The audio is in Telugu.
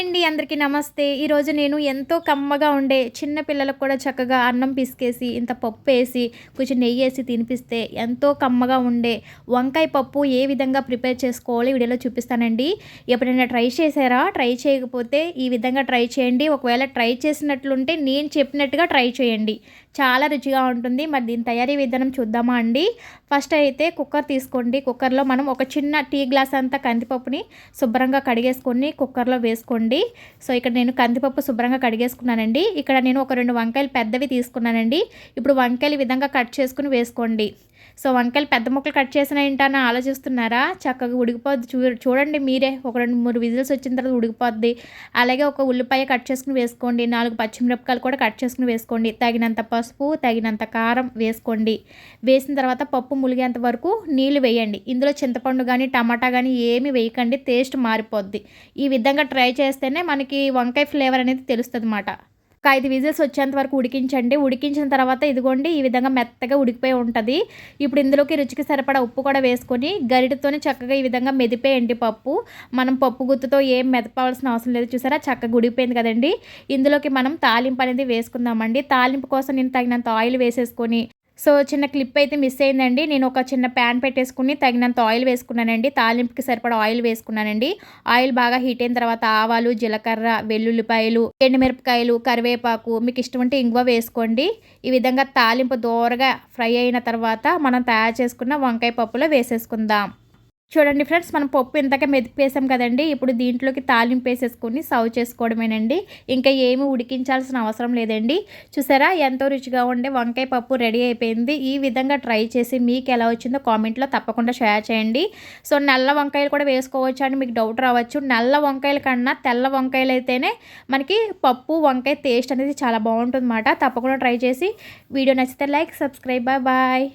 అండి అందరికీ నమస్తే. ఈరోజు నేను ఎంతో కమ్మగా ఉండే చిన్న పిల్లలకు కూడా చక్కగా అన్నం పిసికేసి ఇంత పప్పు వేసి కొంచెం నెయ్యి వేసి తినిపిస్తే ఎంతో కమ్మగా ఉండే వంకాయ పప్పు ఏ విధంగా ప్రిపేర్ చేసుకోవాలి వీడియోలో చూపిస్తానండి. ఎప్పుడైనా ట్రై చేశారా? ట్రై చేయకపోతే ఈ విధంగా ట్రై చేయండి. ఒకవేళ ట్రై చేసినట్లుంటే నేను చెప్పినట్టుగా ట్రై చేయండి. చాలా రుచిగా ఉంటుంది. మరి దీని తయారీ విధానం చూద్దామా అండి? ఫస్ట్ అయితే కుక్కర్ తీసుకోండి. కుక్కర్లో మనం ఒక చిన్న టీ గ్లాస్ అంతా కందిపప్పుని శుభ్రంగా కడిగేసుకొని కుక్కర్లో వేసుకోండి. సో ఇక్కడ నేను కందిపప్పు శుభ్రంగా కడిగేసుకున్నానండి. ఇక్కడ నేను ఒక రెండు వంకాయలు పెద్దవి తీసుకున్నానండి. ఇప్పుడు వంకాయలు ఈ విధంగా కట్ చేసుకుని వేసుకోండి. సో వంకాయలు పెద్ద ముక్కలు కట్ చేసిన ఏంటని ఆలోచిస్తున్నారా? చక్కగా ఉడికిపోద్ది. చూ చూడండి మీరే. ఒక రెండు మూడు విజిల్స్ వచ్చిన తర్వాత ఉడికిపోద్ది. అలాగే ఒక ఉల్లిపాయ కట్ చేసుకుని వేసుకోండి. నాలుగు పచ్చిమిరపకాయలు కూడా కట్ చేసుకుని వేసుకోండి. తగినంత పసుపు తగినంత కారం వేసుకోండి. వేసిన తర్వాత పప్పు ములిగేంత వరకు నీళ్ళు వేయండి. ఇందులో చింతపండు కానీ టమాటా కానీ ఏమి వేయకండి. టేస్ట్ మారిపోద్ది. ఈ విధంగా ట్రై చేస్తేనే మనకి వంకాయ ఫ్లేవర్ అనేది తెలుస్తుంది అన్నమాట ఒక ఐదు విజిల్స్ వచ్చేంత వరకు ఉడికించండి. ఉడికించిన తర్వాత ఇదిగోండి ఈ విధంగా మెత్తగా ఉడికిపోయి ఉంటుంది. ఇప్పుడు ఇందులోకి రుచికి సరిపడా ఉప్పు కూడా వేసుకొని గరిటతోనే చక్కగా ఈ విధంగా మెదిపేయండి పప్పు. మనం పప్పు గుత్తుతో ఏం మెదపవలసిన అవసరం లేదు. చూసారా? చక్కగా ఉడికిపోయింది కదండి. ఇందులోకి మనం తాలింపు అనేది వేసుకుందామండి. తాలింపు కోసం నేను తగినంత ఆయిల్ వేసేసుకొని సో చిన్న క్లిప్ అయితే మిస్ అయిందండి. నేను ఒక చిన్న ప్యాన్ పెట్టేసుకుని తగినంత ఆయిల్ వేసుకున్నానండి. తాలింపుకి సరిపడా ఆయిల్ వేసుకున్నానండి. ఆయిల్ బాగా హీట్ అయిన తర్వాత ఆవాలు జీలకర్ర వెల్లుల్లిపాయలు ఎండుమిరపకాయలు కరివేపాకు మీకు ఇష్టం ఉంటే ఇంగువ వేసుకోండి. ఈ విధంగా తాలింపు దోరగా ఫ్రై అయిన తర్వాత మనం తయారు చేసుకున్న వంకాయ పప్పులో వేసేసుకుందాం. చూడండి ఫ్రెండ్స్ మనం పప్పు ఇంతక మెదిపేసాం కదండి. ఇప్పుడు దీంట్లోకి తాలింపు వేసేసుకొని సర్వ్ చేసుకోవడమేనండి. ఇంకా ఏమి ఉడికించాల్సిన అవసరం లేదండి. చూసారా ఎంతో రుచిగా ఉండే వంకాయ పప్పు రెడీ అయిపోయింది. ఈ విధంగా ట్రై చేసి మీకు ఎలా వచ్చిందో కామెంట్లో తప్పకుండా షేర్ చేయండి. సో నల్ల వంకాయలు కూడా వేసుకోవచ్చు అని మీకు డౌట్ రావచ్చు. నల్ల వంకాయల కన్నా తెల్ల వంకాయలు అయితేనే మనకి పప్పు వంకాయ టేస్ట్ అనేది చాలా బాగుంటుంది తప్పకుండా ట్రై చేసి వీడియో నచ్చితే లైక్ సబ్స్క్రైబ్ బాయ్ బాయ్.